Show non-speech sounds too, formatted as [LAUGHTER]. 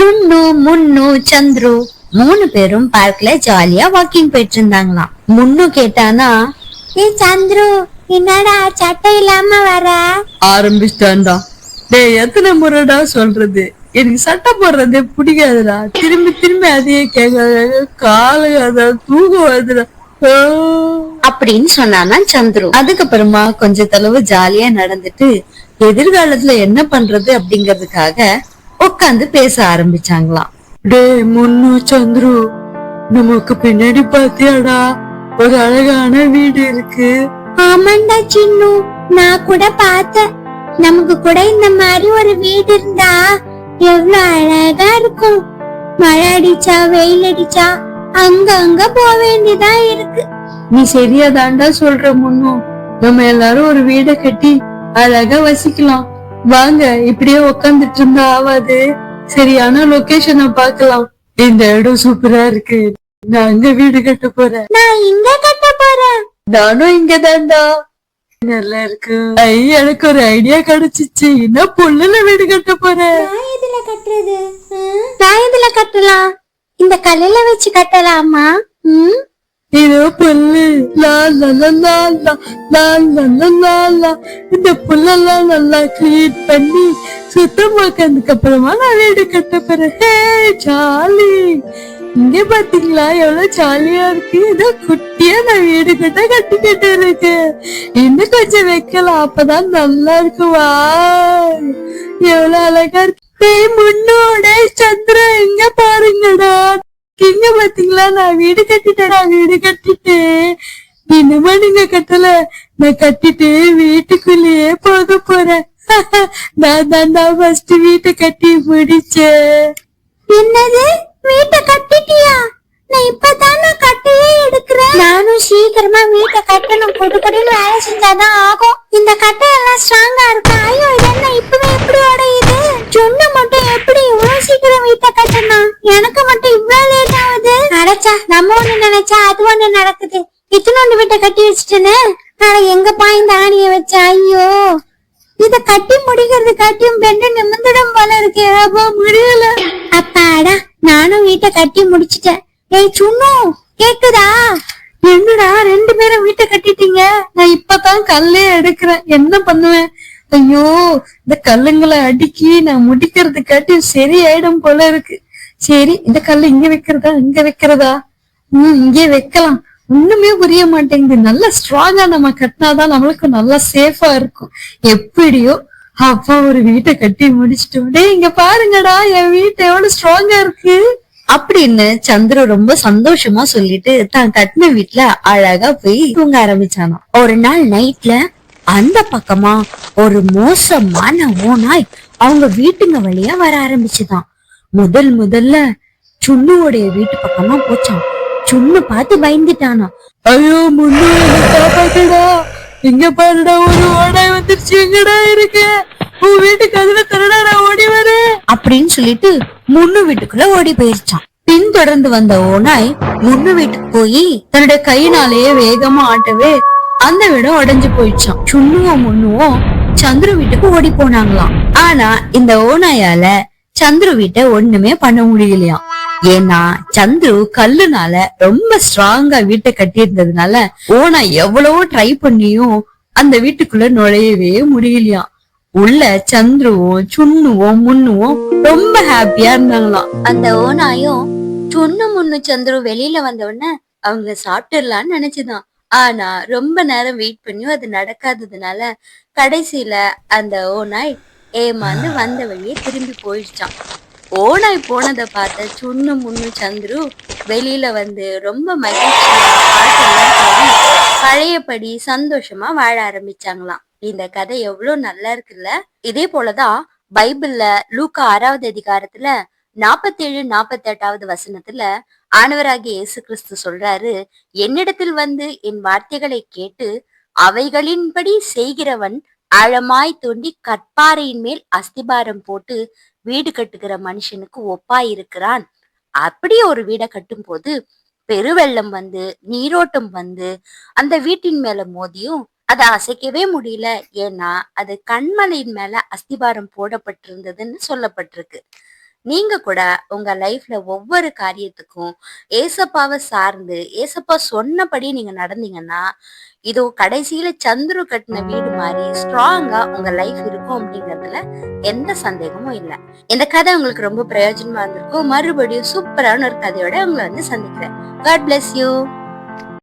சுண்ணு முன்னு சந்துரு மூணு பேரும் பார்க்ல ஜாலியா வாக்கிங் போயிட்டு இருந்தாங்களாம் முன்னு கேட்டானா ஏ சந்துரு என்னடா சட்டை இல்லாம வர? ஆரம்பிச்சிட்டான்டா. டேய் எத்தனை முறைடா சொல்றது? எனக்கு சட்டை போடுறதே பிடிக்காதுடா. திரும்பி திரும்பி அதையே கேட்காத. காலு அத தூக்கம் வருதுடா. அப்படின்னு சொன்னானா சந்துரு. அதுக்கப்புறமா கொஞ்ச தொலைவு ஜாலியா நடந்துட்டு எதிர்காலத்துல என்ன பண்றது அப்படிங்கறதுக்காக உட்காந்து பேச ஆரம்பிச்சாங்களாம். டேய் முன்னு சந்துரு நமக்கு பின்னாடி பாத்தியாடா? ஒரு அழகான வீடு இருக்கு. ஆமாண்டா சின்னு நான் கூட பார்த்தேன். நமக்கு கூட இந்த மாதிரி ஒரு வீடு இருந்தா எவ்வளவு அழகா இருக்கும். மழை அடிச்சா வெயில் அடிச்சா அங்க அங்க போக வேண்டியதா இருக்கு. நீ சரியா தாண்டா சொல்ற முன்னும் நம்ம எல்லாரும் ஒரு வீடை கட்டி அழகா வசிக்கலாம். வாங்க இப்படியே உக்காந்துட்டு இருந்தா ஆவாது சரியான லொகேஷனை பார்க்கலாம். இந்த இடம் சூப்பரா இருக்கு. நான் அங்க வீடு கட்ட போறேன். நான் இங்க கட்ட போறேன். நானும் இங்க தாண்டா நல்லா இருக்கு. ஐ எனக்கு ஒரு ஐடியா கிடைச்சிச்சு. என்ன புல்லுல வீடு கட்ட போறேன் நான் எதுல கட்டுறது? நான் எதுல கட்டலாம்? இந்த கல்லுல வச்சு கட்டலாமா? ம்? இதோ புல்லு லா லா லா லா லா லா லா லா இந்த புல்லெல்லாம் நல்லா கிளீன் பண்ணி சுத்தமாக்கிறதுக்கு அப்புறமா நான் வீடு கட்ட போறேன். Hey jolly. இங்க பாத்தீங்களா? எவ்வளவு ஜாலியா இருக்கு. ஏதோ குட்டியா நான் வீடு கட்ட கட்டிக்கிட்டு இருக்கு இன்னும் கொஞ்சம் வைக்கலாம். அப்பதான் நல்லா இருக்குவா எவ்வளவு அழகா இருக்கு. முன்னோட சந்திரன் எங்க பாருங்கடா. இங்க பாத்தீங்களா? நான் வீடு கட்டிட்டேடா வீடு கட்டிட்டேன். இன்னுமா நீங்க கட்டல. நான் கட்டிட்டு வீட்டுக்குள்ளேயே போக போறேன். [LAUGHS] நான் தாண்டா ஃபர்ஸ்ட் வீட்டை கட்டி முடிச்சேன். என்னது? வீட்டை கட்டிட்டியா? நான் இப்பதான் நான் கட்டையே எடுக்கிறேன். நானும் சீக்கிரமா வீட்டை கட்டணும். கொடுக்கடின்னு வேலை செஞ்சாதான் ஆகும். இந்த கட்டை எல்லாம் நினைச்சா அது ஒண்ணு நடக்குது. இத்தனோண்டு வீட்டை கட்டி வச்சுட்டேன்னு நான் எங்க பாய்ந்த ஆணிய வச்ச ஐயோ. இத கட்டி முடிக்கிறது கட்டியும் பெண்டு நிமிந்துடும் போல இருக்கு அப்போ முடியல. அப்பாடா நானும் வீட்டை கட்டி முடிச்சிட்டேன். ஏய் சுண்ணு கேக்குதா? என்னடா ரெண்டு பேரும் வீட்டை கட்டிட்டீங்க? நான் இப்பதான் கல்லே எடுக்கிறேன். என்ன பண்ணுவேன்? ஐயோ இந்த கல்லுங்களை அடுக்கி நான் முடிக்கிறதுக்காட்டி சரி ஆயிடும் போல இருக்கு. சரி இந்த கல்லு இங்க வைக்கிறதா இங்க வைக்கிறதா? ஹம் இங்கே வைக்கலாம். ஒண்ணுமே புரிய மாட்டேங்குது. நல்லா ஸ்ட்ராங்கா நம்ம கட்டினாதான் நம்மளுக்கு நல்லா சேஃபா இருக்கும். எப்படியோ அப்பா ஒரு வீட்டை கட்டி முடிச்சிட்டோம் டேய் இங்க பாருங்கடா என் வீட்டு எவ்வளவு ஸ்ட்ராங்கா இருக்கு. அப்படின்னு சந்திர ரொம்ப சந்தோஷமா சொல்லிட்டு தான் கட்டின வீட்டுல அழகா போய் தூங்க ஆரம்பிச்சானா ஒரு நாள் நைட்ல அந்த பக்கமா ஒரு மோசமான ஓனாய் அவங்க வீட்டுங்க வழியா வர ஆரம்பிச்சுதான். முதல் முதல்ல சுண்ணுவோடைய வீட்டு பக்கமா போச்சான் சுண்ணு பார்த்து பயந்துட்டானா. ஐயோ என்ன காப்பாத்துடா. இங்க பாருடா ஒரு ஓடாய் வந்துருச்சு. எங்கடா இருக்கு? உன் வீட்டுக்கு அதுல தரடா நான் ஓடி வரேன். அப்படின்னு சொல்லிட்டு முன்னு வீட்டுக்குள்ள ஓடி போயிருச்சான். பின்தொடர்ந்து வந்த ஓநாய் முன்னு வீட்டுக்கு போய் தன்னுடைய கையினாலேயே வேகமா ஆட்டவே அந்த வீடும் உடைஞ்சு போயிடுச்சான். சுண்ணுவும் முன்னுவும் சந்துரு வீட்டுக்கு ஓடி போனாங்களாம். ஆனா இந்த ஓநாயால சந்துரு வீட்டை ஒண்ணுமே பண்ண முடியலையாம். ஏன்னா சந்துரு கல்லுனால ரொம்ப ஸ்ட்ராங்கா வீட்டை கட்டி இருந்ததுனால ஓனாய் எவ்வளவோ ட்ரை பண்ணியும் அந்த வீட்டுக்குள்ள நுழையவே முடியலையாம். உள்ள சந்துருவும் சுண்ணுவும் முன்னுவும் ரொம்ப ஹாப்பியா இருந்தாங்களாம். அந்த ஓனாயும் சுண்ணு முன்னு சந்துரு வெளியில வந்த உடனே அவங்க சாப்பிட்டுடலாம்னு நினைச்சுதான். ஆனா ரொம்ப நேரம் வெயிட் பண்ணியும் அது நடக்காததுனால கடைசியில அந்த ஓனாய் ஏமாந்து வந்த வழியே திரும்பி போயிடுச்சான் ஓனாய் போனதை பார்த்த சுண்ணு முன்னு சந்துரு வெளியில வந்து ரொம்ப மகிழ்ச்சியா பழையபடி சந்தோஷமா வாழ ஆரம்பிச்சாங்களாம். இந்த கதை எவ்வளவு நல்லா இருக்குல்ல? இதே போலதான் பைபிள்ல லூக்கா ஆறாவது அதிகாரத்துல நாப்பத்தேழு நாப்பத்தெட்டாவது வசனத்துல ஆண்டவராகிய இயேசு கிறிஸ்து சொல்றாரு என்னிடத்தில் வந்து என் வார்த்தைகளை கேட்டு அவைகளின்படி செய்கிறவன் ஆழமாய் தோண்டி கற்பாறையின் மேல் அஸ்திபாரம் போட்டு வீடு கட்டுகிற மனுஷனுக்கு ஒப்பாய் இருக்கிறான். அப்படி ஒரு வீடை கட்டும் போது பெருவெள்ளம் வந்து நீரோட்டம் வந்து அந்த வீட்டின் மேல மோதியும் அதை அசைக்கவே முடியல. ஏன்னா அது கண்மலையின் மேல அஸ்திபாரம் போடப்பட்டிருந்ததுன்னு சொல்லப்பட்டிருக்கு. நீங்க கூட உங்க லைஃப்ல ஒவ்வொரு காரியத்துக்கும் ஏசப்பாவை சார்ந்து ஏசப்பா சொன்னபடி நீங்க நடந்தீங்கன்னா இதோ கடைசியில சந்துரு கட்டின வீடு மாதிரி ஸ்ட்ராங்கா உங்க லைஃப் இருக்கும் அப்படிங்கறதுல எந்த சந்தேகமும் இல்ல. இந்த கதை உங்களுக்கு ரொம்ப பிரயோஜனமா இருந்திருக்கும். மறுபடியும் சூப்பரான ஒரு கதையோட உங்களை வந்து சந்திக்கிறேன். God bless you